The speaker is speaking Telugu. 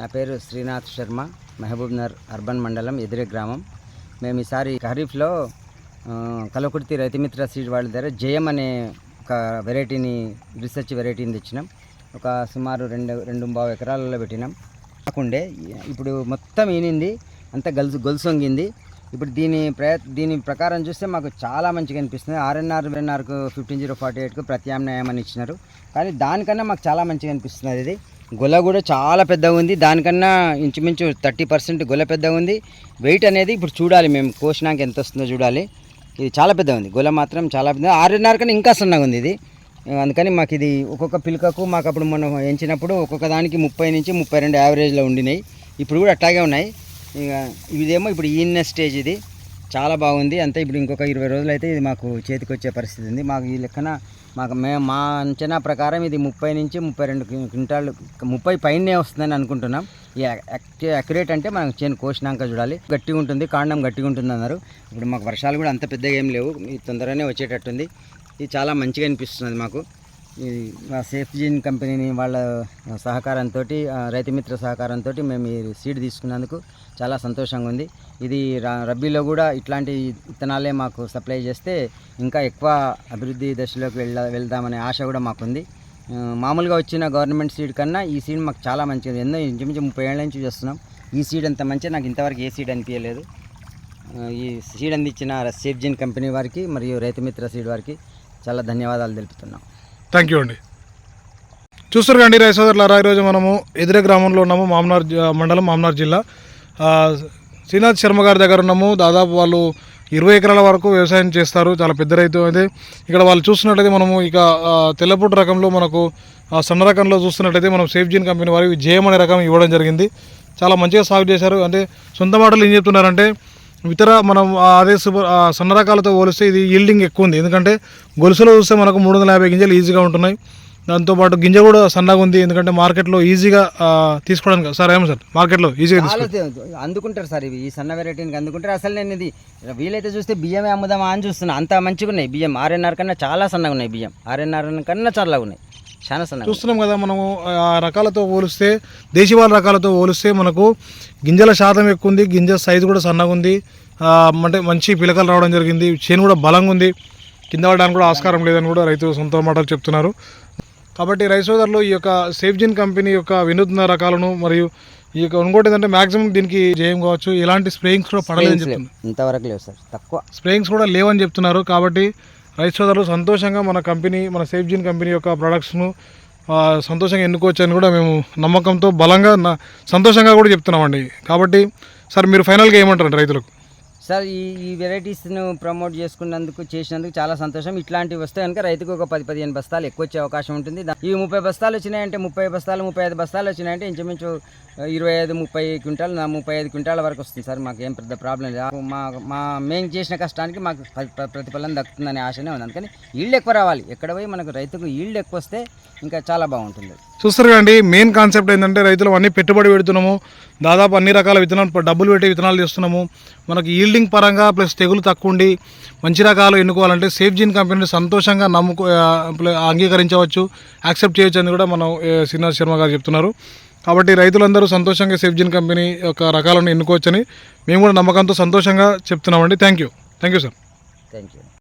నా పేరు శ్రీనాథ్ శర్మ మహబూబ్నగర్ అర్బన్ మండలం ఎదిరే గ్రామం. మేము ఈసారి ఖరీఫ్లో కలకుర్తి రైతుమిత్ర సీడ్ వాళ్ళ దగ్గర జయం అనే ఒక వెరైటీని రీసెర్చ్ వెరైటీని తెచ్చినాం. ఒక సుమారు రెండు రెండు బావు ఎకరాలలో పెట్టినాం. కాకుండే ఇప్పుడు మొత్తం ఈనింది అంతా గొలుసు గొలుసొంగింది. ఇప్పుడు దీని ప్రయ దీని ప్రకారం చూస్తే మాకు చాలా మంచిగా అనిపిస్తుంది. ఆర్ఎన్ఆర్ ఎన్ఆర్కు ఫిఫ్టీన్ జీరో ఫార్టీ ఎయిట్కు ప్రత్యామ్నాయం అని ఇచ్చినారు. కానీ దానికన్నా మాకు చాలా మంచిగా అనిపిస్తుంది ఇది గుల కూడా చాలా పెద్దగా ఉంది. దానికన్నా ఇంచుమించు థర్టీ పర్సెంట్ గుల పెద్దగా ఉంది. వెయిట్ అనేది ఇప్పుడు చూడాలి మేము కోసినాక ఎంత వస్తుందో చూడాలి. ఇది చాలా పెద్దగా ఉంది. గుల మాత్రం చాలా పెద్ద ఆరున్నర కన్నా ఇంకా సన్నగా ఉంది ఇది. అందుకని మాకు ఇది ఒక్కొక్క పిలుకకు మాకు అప్పుడు మనం ఎంచినప్పుడు ఒక్కొక్క దానికి ముప్పై నుంచి ముప్పై రెండు యావరేజ్లో ఉండినాయి. ఇప్పుడు కూడా అట్లాగే ఉన్నాయి. ఇక ఇదేమో ఇప్పుడు ఈన్న స్టేజ్ ఇది. చాలా బాగుంది. అంతే ఇప్పుడు ఇంకొక ఇరవై రోజులు అయితే ఇది మాకు చేతికి వచ్చే పరిస్థితి ఉంది. మాకు ఈ లెక్కన మాకు మే మా అంచనా ప్రకారం ఇది ముప్పై నుంచి ముప్పై రెండు క్వింటాలు ముప్పై పైనే వస్తుందని అనుకుంటున్నాం. ఈ అక్యురేట్ అంటే మనం చేను కోసినాక చూడాలి. గట్టిగా ఉంటుంది కాండం గట్టిగా ఉంటుంది అన్నారు. ఇప్పుడు మాకు వర్షాలు కూడా అంత పెద్దగా ఏం లేవు. ఇది తొందరగానే వచ్చేటట్టుంది. ఇది చాలా మంచిగా అనిపిస్తున్నది మాకు. ఇది మా సేఫ్ జీన్ కంపెనీని వాళ్ళ సహకారంతో రైతు మిత్ర సహకారంతో మేము ఈ సీడ్ తీసుకున్నందుకు చాలా సంతోషంగా ఉంది. ఇది రబ్బీలో కూడా ఇట్లాంటి విత్తనాలే మాకు సప్లై చేస్తే ఇంకా ఎక్కువ అభివృద్ధి దశలోకి వెళ్ళ వెళ్దామనే ఆశ కూడా మాకుంది. మామూలుగా వచ్చిన గవర్నమెంట్ సీడ్ కన్నా ఈ సీడ్ మాకు చాలా మంచిది. ఎన్నో ఇంచుమించు ముప్పై ఏళ్ళ నుంచి చేస్తున్నాం. ఈ సీడ్ అంత మంచిగా నాకు ఇంతవరకు ఏ సీడ్ అనిపించలేదు. ఈ సీడ్ అందించిన సేఫ్ జీన్ కంపెనీ వారికి మరియు రైతు మిత్ర సీడ్ వారికి చాలా ధన్యవాదాలు తెలుపుతున్నాం. థ్యాంక్ యూ అండి. చూస్తారు కండి రైతు సోదరులారా ఈరోజు మనము ఎదిరే గ్రామంలో ఉన్నాము మామనార్ మండలం మామనార్ జిల్లా. శ్రీనాథ్ శర్మ గారి దగ్గర ఉన్నాము. దాదాపు వాళ్ళు ఇరవై ఎకరాల వరకు వ్యవసాయం చేస్తారు. చాలా పెద్ద రైతు అయితే. ఇక్కడ వాళ్ళు చూస్తున్నట్లయితే మనము ఇక తెల్లపూట రకంలో మనకు సన్న రకంలో చూస్తున్నట్లయితే మనం సేఫ్ జీన్ కంపెనీ వారికి జేఎం అనే రకం ఇవ్వడం జరిగింది. చాలా మంచిగా సాగు చేశారు. అంటే సొంత మాటలు ఏం చెప్తున్నారంటే ఇతర మనం అదే సూపర్ సన్న రకాలతో పోలిస్తే ఇది ఈల్డింగ్ ఎక్కువ ఉంది. ఎందుకంటే గొలుసులో చూస్తే మనకు మూడు వందల యాభై గింజలు ఈజీగా ఉంటున్నాయి. దాంతోపాటు గింజ కూడా సన్నగా ఉంది. ఎందుకంటే మార్కెట్లో ఈజీగా తీసుకోవడానికి సార్ ఏమో సార్ మార్కెట్లో ఈజీగా చాలా అందుకుంటారు సార్ ఇవి. ఈ సన్న వెరైటీని అందుకుంటారు. అసలు నేను ఇది వీలైతే చూస్తే బియ్యమే అమ్ముదామా అని చూస్తున్నా. అంత మంచిగా ఉన్నాయి బియ్యం. ఆర్ఎన్ఆర్ కన్నా చాలా సన్నగా ఉన్నాయి బియ్యం. ఆర్ఎన్ఆర్ కన్నా చల్లగా ఉన్నాయి. చాలా. చూస్తున్నాం కదా మనము ఆ రకాలతో పోలిస్తే దేశీవాళ రకాలతో పోలిస్తే మనకు గింజల శాతం ఎక్కువ ఉంది గింజ సైజు కూడా సన్నగా ఉంది. అంటే మంచి పిలకలు రావడం జరిగింది చేను కూడా బలంగా ఉంది. కింద పడడానికి కూడా ఆస్కారం లేదని కూడా రైతు సొంత మాటలు చెప్తున్నారు. కాబట్టి రైతు సోదరులు ఈ యొక్క సేఫ్జిన్ కంపెనీ యొక్క వినూత్న రకాలను మరియు ఈ యొక్క ఇంకోటి ఏంటంటే మాక్సిమం దీనికి జయం కావచ్చు. ఎలాంటి స్ప్రేయింగ్స్ కూడా పడలేదని స్ప్రేయింగ్స్ చెప్తున్నారు. లేవు. ఇంతవరకు లేవు సార్. తక్కువ. స్ప్రేయింగ్స్ కూడా లేవని చెప్తున్నారు. కాబట్టి రైతు సోదరులు సంతోషంగా మన కంపెనీ మన సేఫ్జీన్ కంపెనీ యొక్క ప్రొడక్ట్స్ను సంతోషంగా ఎన్నుకోవచ్చు అని కూడా మేము నమ్మకంతో బలంగా సంతోషంగా కూడా చెప్తున్నామండి. కాబట్టి సార్ మీరు ఫైనల్గా ఏమంటారు రైతులకు? సార్ ఈ ఈ వెరైటీస్ను ప్రమోట్ చేసుకున్నందుకు చేసినందుకు చాలా సంతోషం. ఇట్లాంటివి వస్తే కనుక రైతుకు ఒక పది పదిహేను బస్తాలు ఎక్కువ వచ్చే అవకాశం ఉంటుంది. ఈ ముప్పై బస్తాలు వచ్చినాయంటే ముప్పై బస్తాలు ముప్పై ఐదు బస్తాలు వచ్చినాయంటే ఇంచుమించు ఇరవై ఐదు ముప్పై క్వింటాలు నా ముప్పై ఐదు క్వింటాల వరకు వస్తుంది సార్. మాకు ఏం పెద్ద ప్రాబ్లం లేదు. మా మా మేము చేసిన కష్టానికి మాకు ప్రతిఫలం దక్కుతుందనే ఆశనే ఉంది. అందుకని ఈల్డ్ ఎక్కువ రావాలి. ఎక్కడ పోయి మనకు రైతుకు ఈల్డ్ ఎక్కువ వస్తే ఇంకా చాలా బాగుంటుంది. చూస్తారు కదండి మెయిన్ కాన్సెప్ట్ ఏంటంటే రైతులు అన్ని పెట్టుబడి పెడుతున్నాము. దాదాపు అన్ని రకాల విత్తనాలు డబ్బులు పెట్టి విత్తనాలు చేస్తున్నాము మనకి ఈల్డింగ్ పరంగా ప్లస్ తెగులు తక్కువ ఉండి మంచి రకాలు ఎన్నుకోవాలంటే సేఫ్ జీన్ కంపెనీని సంతోషంగా నమ్ముకో ప్ల- అంగీకరించవచ్చు. యాక్సెప్ట్ చేయొచ్చు అని కూడా మనం ఏ, శ్రీనివాస్ శర్మ గారు చెప్తున్నారు. కాబట్టి రైతులందరూ సంతోషంగా సేఫ్ జీన్ కంపెనీ యొక్క రకాలను ఎన్నుకోవచ్చని మేము కూడా నమ్మకంతో సంతోషంగా చెప్తున్నామండి. Thank you thank you sir thank you